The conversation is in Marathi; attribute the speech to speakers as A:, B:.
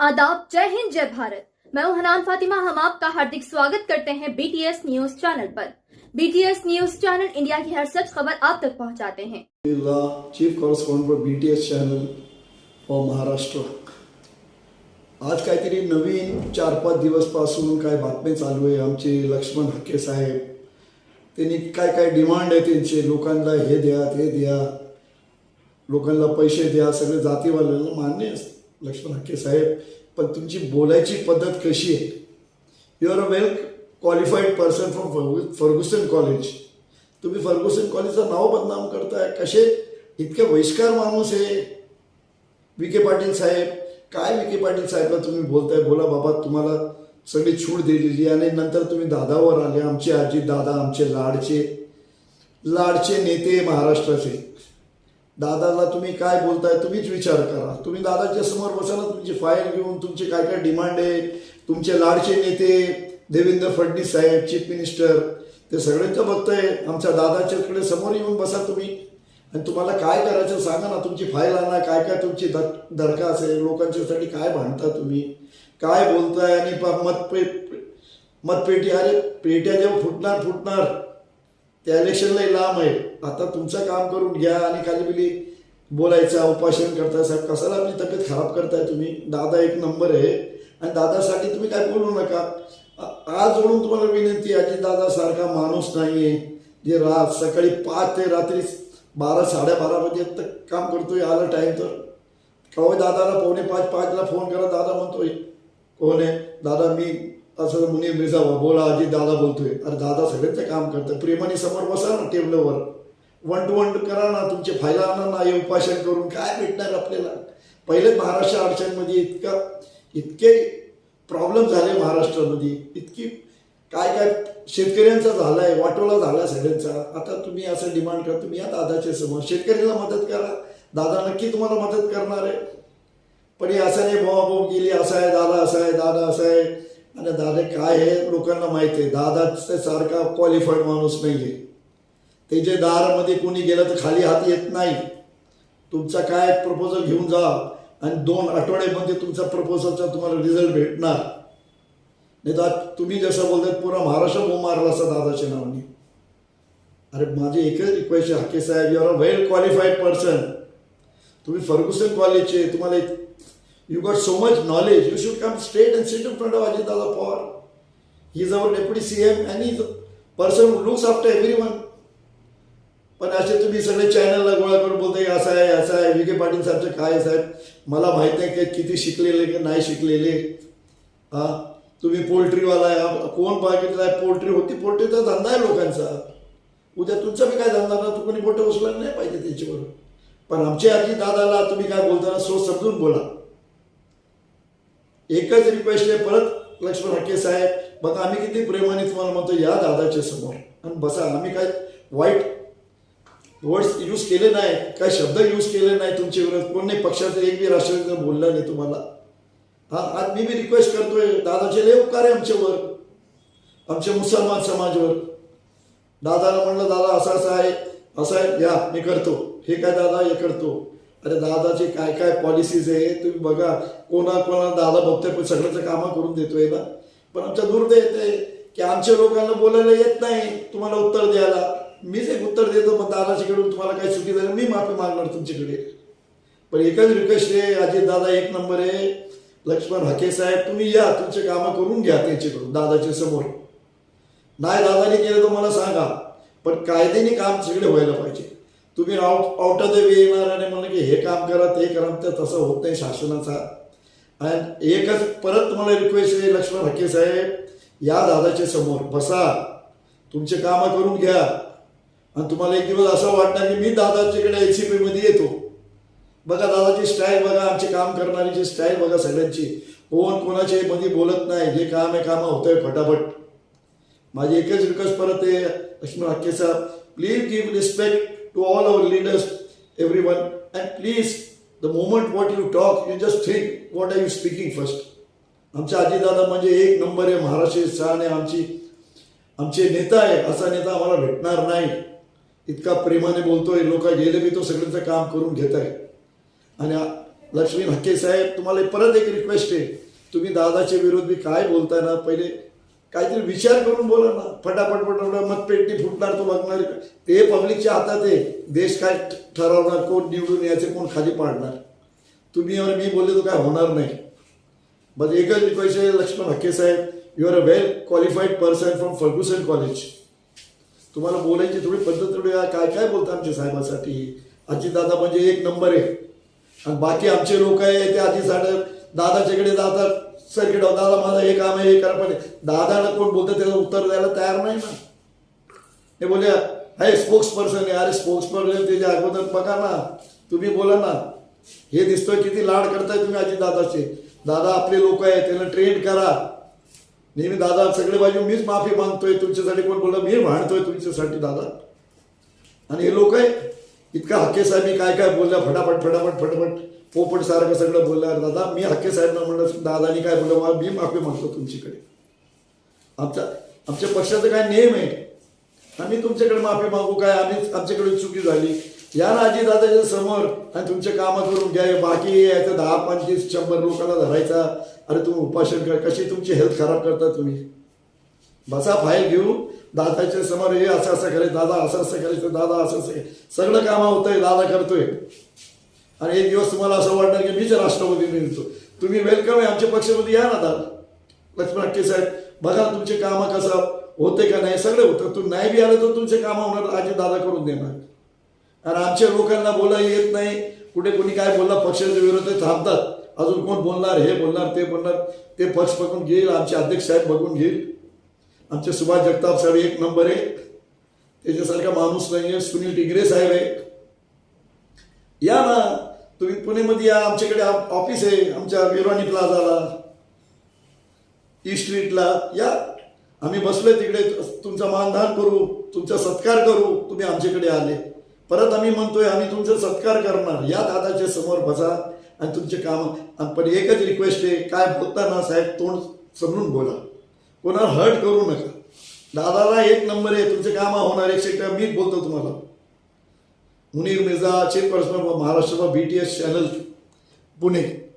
A: आदाब, जय हिंद, जय भारत। मैं हूँ हनान फातिमा। हम आपका हार्दिक स्वागत करते हैं बीटीएस न्यूज़ चैनल पर। बीटीएस न्यूज़ चैनल इंडिया की हर सच खबर आप तक पहुंचाते हैं।
B: Chief correspondent for B T S channel for Maharashtra आज काहीतरी नवीन चार पाच दिवसपासून काय बातमी चालू आहे आमचे लक्ष्मण हक्के साहेब। त्यांनी काय काय डिमांड आहे त्यांचे, लोकांना हे द्या, ते द्या, लोकांना पैसे द्या, सगळे जातीवाल्यांना मान्य लक्ष्मण हक्के साहेब पण तुमची बोलायची पद्धत कशी आहे? You are a well qualified person from Fergusson college तुम्ही फर्ग्युसन कॉलेजचं नाव बदनाम करताय कसे? इतके वहिष्कार माणूस आहे. विखे पाटील साहेब काय विखे पाटील साहेबला तुम्ही बोलताय? बोला बाबा तुम्हाला सगळी छूट दिलेली आणि नंतर तुम्ही दादावर आले. आमचे आजी दादा आमचे लाडचे लाडचे नेते महाराष्ट्राचे. दादाला तुम्ही काय बोलताय तुम्हीच विचार करा. तुम्ही दादाच्या समोर बसा तुमची फाईल घेऊन तुमचे काय काय डिमांड आहे तुमचे लाडचे नेते देवेंद्र फडणवीस साहेब चीफ मिनिस्टर ते सगळ्यांचं बघताय. आमच्या दादाच्याकडे समोर येऊन बसा तुम्ही. आणि तुम्हाला काय करायचं सांगा ना तुमची फाईल आणा काय काय तुमची दर दरखास्त आहे लोकांच्यासाठी काय भांडता तुम्ही? काय बोलताय? आणि प- मतपे मतपेटी अरे पेट्या जेव्हा फुटणार फुटणार. त्या इलेक्शनला लांब आहे. आता तुमचं काम करून घ्या आणि खाली बिली बोलायचं उपासन करताय साहेब. कशाला आपली तब्येत खराब करताय तुम्ही? दादा एक नंबर आहे. आणि दादासाठी तुम्ही काय बोलू नका. आज जोडून तुम्हाला विनंती आहे की दादा सारखा माणूस नाही आहे जे रात सकाळी पाच ते रात्री बारा साडेबारा वाजेपर्यंत काम करतोय आला टाईम तर. कवा दादाला पावणे पाच पाचला फोन करा. दादा म्हणतोय कोण आहे? दादा मी असं मुनी मिर्झा बोला आजी दादा बोलतोय. अरे दादा सगळ्यांचं काम करतं प्रेमाने समोर बसा ना टेबलवर. वन टू वन करा ना तुमचे फायला आणा ना हे उपासन करून. काय भेटणार आपल्याला? पहिले महाराष्ट्र अडचणमध्ये इतका इतके प्रॉब्लेम झाले महाराष्ट्रामध्ये. इतकी काय काय शेतकऱ्यांचा झाला आहे वाटोळा झाला सगळ्यांचा. आता तुम्ही असं डिमांड करा तुम्ही या दादाच्या समोर. शेतकऱ्याला मदत करा. दादा नक्की तुम्हाला मदत करणार आहे. पण हे असं नाही भाऊ भाऊ गेली असं आहे दादा असं आहे दादा असं आहे. आणि दादा काय हे लोकांना माहिती आहे दादा सारखा क्वालिफाईड माणूस नाही आहे त्याचे दारामध्ये कोणी गेलं तर खाली हात येत नाही. तुमचा काय प्रपोजल घेऊन जा आणि दोन आठवड्यामध्ये तुमचा प्रपोजलचा तुम्हाला रिझल्ट भेटणार. नाही तर तुम्ही जसं बोलतात पुरा महाराष्ट्र बो मारला असा दादाच्या नावाने. अरे माझी एकच रिक्वेस्ट आहे Hake saheb you are a well qualified person तुम्ही फर्ग्युसन कॉलेजचे तुम्हाला you got so much knowledge you should come straight and sit in front of Ajit Dada Pawar he our deputy CM C M and is person looks after everyone पण असे तुम्ही सगळे चॅनलला गोळा करून बोलताय असं आहे असं आहे विखे पाटील साहेबचं काय साहेब मला माहीत नाही की किती शिकलेले की नाही शिकलेले हा तुम्ही पोल्ट्रीवाला आहे कोण बघितलं आहे पोल्ट्री होती पोल्ट्रीचा धंदा आहे लोकांचा उद्या तुमचा बी काय धंदा ना तू कोणी बोटं उचलायला नाही पाहिजे त्याच्यावर पण आमच्या आजी दादाला तुम्ही काय बोलताना सो समजून बोला एकच रिक्वेस्ट आहे परत लक्ष्मण हाके साहेब बघा आम्ही किती प्रेमाने तुम्हाला म्हणतो या दादाच्या समोर. आणि बसा आम्ही काय वाईट वर्ड्स यूज केले नाही काय शब्द यूज केले नाही तुमच्या विरोधात. कोण नाही पक्षाचं एक बी राष्ट्रवादी बोलला नाही तुम्हाला. हा आज मी बी रिक्वेस्ट करतोय दादाचे लय उपकार आहे आमच्यावर आमच्या मुसलमान समाजवर. दादाला म्हणलं दादा असा असं आहे असं आहे या मी करतो. हे काय दादा हे करतो. अरे दादाचे काय काय पॉलिसीज आहे तुम्ही बघा. कोणा कोणा दादा बघतोय पण सगळ्याचं कामं करून देतोय ना. पण आमच्या दुर्दैव येते की आमच्या लोकांना बोलायला येत नाही तुम्हाला उत्तर द्यायला. मीच एक उत्तर देतो पण दादाच्याकडून तुम्हाला काही चुकी झाली मी माफी मागणार तुमच्याकडे. पण एकच रिक्वेस्ट आहे अजित दादा एक नंबर आहे. लक्ष्मण हाके साहेब तुम्ही या तुमचे कामं करून घ्या त्यांच्याकडून दादाच्या समोर. नाही दादाने केलं तर मला सांगा. पण कायद्याने काम सगळे व्हायला पाहिजे. तुम्ही out out of the way येणार आणि म्हणलं की हे काम करा ते करा तर तसं होत नाही शासनाचा. आणि एकच परत तुम्हाला रिक्वेस्ट आहे लक्ष्मण हक्के साहेब या दादाच्या समोर बसा. तुमचे कामं करून घ्या. आणि तुम्हाला एक दिवस असं वाटणार की मी दादाच्याकडे एच सी पीमध्ये येतो. बघा दादाची स्टाईल बघा आमचे काम करणारीची स्टाईल बघा सगळ्यांची. कोण कोणाचे मध्ये बोलत नाही जे काम आहे कामं होतंय फटाफट. माझी एकच रिक्वेस्ट परत आहे Laxman Hake saheb please give respect to all our leaders, everyone, and and please the moment what you talk you just what what you you speaking first आमच्या आजीदादा म्हणजे एक नंबर आहे महाराष्ट्र सहाने आहे आमची आमचे नेता आहे. असा नेता आम्हाला भेटणार नाही. इतका प्रेमाने बोलतोय लोक गेले बी तो सगळ्यांचं काम करून घेत आहे. आणि लक्ष्मी हक्के साहेब तुम्हाला परत एक रिक्वेस्ट आहे. तुम्ही दादाच्या बी काय बोलताय ना पहिले काहीतरी विचार करून बोला ना. फटाफट फटाफट मग पेटी फुटणार तो बघणार. ते पब्लिकच्या हातात आहे. देश काय ठरवणार? कोण निवडून यायचे कोण खाली पाडणार? तुम्ही और मी बोलले तर काय होणार नाही. बस एकच रिक्वेस्ट आहे Laxman Hake saheb you are a well qualified person from Fergusson college तुम्हाला बोलायची थोडी पद्धत थोडी काय काय बोलता आमच्या साहेबासाठी? आजी दादा म्हणजे एक नंबर आहे. आणि बाकी आमचे लोक आहे ते आजी साहेब दादाच्याकडे जातात. सर्किट दादा माझं हे काम आहे हे करा पण दादाला कोण बोलतं त्याचं उत्तर द्यायला तयार नाही ना. हे बोलूया आहे स्पोक्स पर्सन आहे. अरे स्पोक्स पर्सन त्याच्या अगोदर बघा ना. तुम्ही बोला ना. हे दिसतोय किती लाड करताय तुम्ही आजी दादाचे दादा आपले लोक आहे त्यांना ट्रेन करा. नेहमी दादा सगळे बाजू मीच माफी मागतोय. तुमच्यासाठी कोण बोललं? मी भांडतोय तुमच्यासाठी दादा. आणि हे लोक आहे इतका हक्के साहेब मी काय काय बोलल्या फटाफट फटाफट फटाफट. हो, पोपट सारखं सगळं बोलल्या दादा मी हक्के साहेबना म्हणलं दादानी काय बोललं मला मी माफी मागतो तुमच्याकडे. आमच्या आमच्या पक्षाचं काय नियम आहे? आम्ही तुमच्याकडे माफी मागू काय? आम्ही आमच्याकडे चुकी झाली. या ना आजी दादाच्या समोर आणि तुमच्या कामात करून घ्या हे बाकी यायचं दहा पंचवीस शंभर लोकांना धरायचा. अरे तुम्ही उपासन कर कशी तुमची हेल्थ खराब करता तुम्ही? बसा फाईल घेऊ दादाच्या समोर हे असं असं करायचं दादा असं असं करायचं दादा असं असं सगळं कामं होतंय दादा करतोय. आणि एक दिवस तुम्हाला असं वाटणार की मीच राष्ट्रपती मिळतो. तुम्ही वेलकम आहे आमच्या पक्षामध्ये या ना दादा. लक्ष्मण हक्के साहेब बघा तुमचे कामं कसं होते का नाही सगळे होतं तू नाही बी आलं तर तुमचे कामं होणार आजी दादा करून देणार. आणि आमच्या लोकांना बोलायला येत नाही. कुठे कोणी काय बोलला पक्षाच्या विरोधात थांबतात. अजून कोण बोलणार हे बोलणार ते बोलणार. ते पक्ष बघून घेईल आमचे अध्यक्ष साहेब बघून घेईल. आमचे सुभाष जगताप साहेब एक नंबर आहे त्याच्यासारखा माणूस नाही आहे सुनील टिगरे साहेब आहे या ना तुम्ही पुणेमध्ये या आमच्याकडे ऑफिस आहे आमच्या विरवाणी प्लाझाला ई स्ट्रीटला या आम्ही बसलोय तिकडे तुमचा मानधान करू तुमचा सत्कार करू तुम्ही आमच्याकडे आले. परत आम्ही म्हणतोय आम्ही तुमचा सत्कार करणार. या दादाच्या समोर बसा आणि तुमचे काम पण एकच रिक्वेस्ट आहे काय बोलताना साहेब तोंड समजून बोला. कोणाला हर्ट करू नका. दादाला एक नंबर आहे तुमचे कामं होणार एक सेक्टर मीच बोलतो तुम्हाला. Munir Mirza chief personal Maharashtra B T S channel Pune.